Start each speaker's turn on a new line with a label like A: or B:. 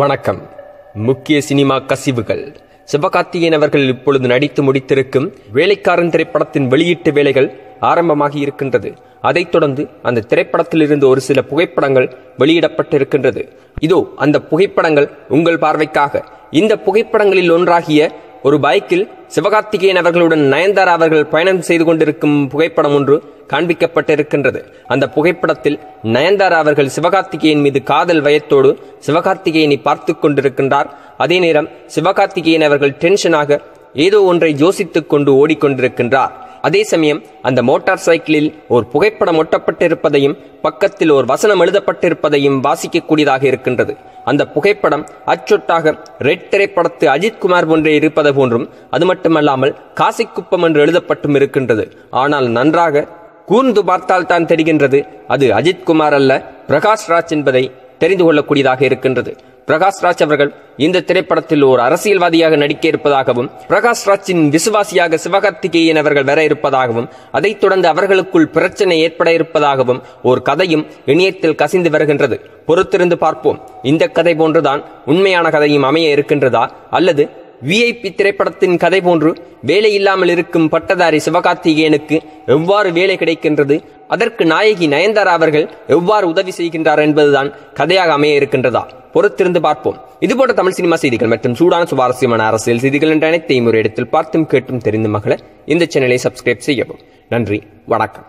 A: வணக்கம். முக்கிய சினிமா கசிவுகள். சிவகார்த்திகேயன் அவர்கள் இப்பொழுது நடித்து முடித்திருக்கும் வேலைக்காரன் திரைப்படத்தின் வெளியீட்டு வேலைகள் ஆரம்பமாகி இருக்கின்றது. அதைத் தொடர்ந்து அந்த திரைப்படத்தில் இருந்து ஒரு சில புகைப்படங்கள் வெளியிடப்பட்டிருக்கின்றது. இதோ அந்த புகைப்படங்கள் உங்கள் பார்வைக்காக. இந்த புகைப்படங்களில் ஒன்றாகிய ஒரு பைக்கில் சிவகார்த்திகேயன் அவர்களுடன் நயன்தாரா அவர்கள் பயணம் செய்து கொண்டிருக்கும் புகைப்படம் ஒன்று காண்பிக்கப்பட்டிருக்கின்றது. அந்த புகைப்படத்தில் நயன்தாரா அவர்கள் சிவகார்த்திகேயன் மீது காதல் வயத்தோடு சிவகார்த்திகேயனை பார்த்து கொண்டிருக்கின்றார். அதே நேரம் சிவகார்த்திகேயன் அவர்கள் டென்ஷனாக ஏதோ ஒன்றை யோசித்துக் கொண்டு ஓடிக்கொண்டிருக்கின்றார். அதே சமயம் அந்த மோட்டார் சைக்கிளில் ஒரு புகைப்படம் ஒட்டப்பட்டிருப்பதையும் பக்கத்தில் ஒரு வசனம் எழுதப்பட்டிருப்பதையும் வாசிக்கக்கூடியதாக இருக்கின்றது. அந்த புகைப்படம் அச்சொட்டாக ரெட் திரைப்படத்து அஜித் குமார் போன்றே இருப்பது போன்றும் அது மட்டுமல்லாமல் காசிக்குப்பம் என்று எழுதப்பட்டும் இருக்கின்றது. ஆனால் நன்றாக கூர்ந்து பார்த்தால் தான் தெரிகின்றது. அது அஜித் குமார் அல்ல பிரகாஷ் ராஜ் என்பதை தெரிந்து கொள்ளக்கூடியதாக இருக்கின்றது. பிரகாஷ் ராஜ் அவர்கள் இந்த திரைப்படத்தில் ஒரு அரசியல்வாதியாக நடிக்க இருப்பதாகவும் பிரகாஷ் ராஜின் விசுவாசியாக சிவகார்த்திகேயன் அவர்கள் வர இருப்பதாகவும் அதைத் தொடர்ந்து அவர்களுக்குள் பிரச்சனை ஏற்பட இருப்பதாகவும் ஒரு கதையும் இணையத்தில் கசிந்து வருகின்றது. பொறுத்திருந்து பார்ப்போம். இந்த கதை போன்றுதான் உண்மையான கதையும் அமைய இருக்கின்றதா? அல்லது விஐபி திரைப்படத்தின் கதை போன்று வேலை இல்லாமல் இருக்கும் பட்டதாரி சிவகார்த்திகேயனுக்கு எவ்வாறு வேலை கிடைக்கின்றது? அதற்கு நாயகி நயன்தாரா அவர்கள் எவ்வாறு உதவி செய்கின்றார் என்பதுதான் கதையாக அமைய இருக்கின்றதா? பொறுத்திருந்து பார்ப்போம். இதுபோன்ற தமிழ் சினிமா செய்திகள் மற்றும் சூடான சுவாரஸ்யமான அரசியல் செய்திகள் என்ற அனைத்தையும் ஒரு இடத்தில் பார்த்தும் கேட்டும் தெரிந்து மகள இந்த சேனலை சப்ஸ்கிரைப் செய்யவும். நன்றி வணக்கம்.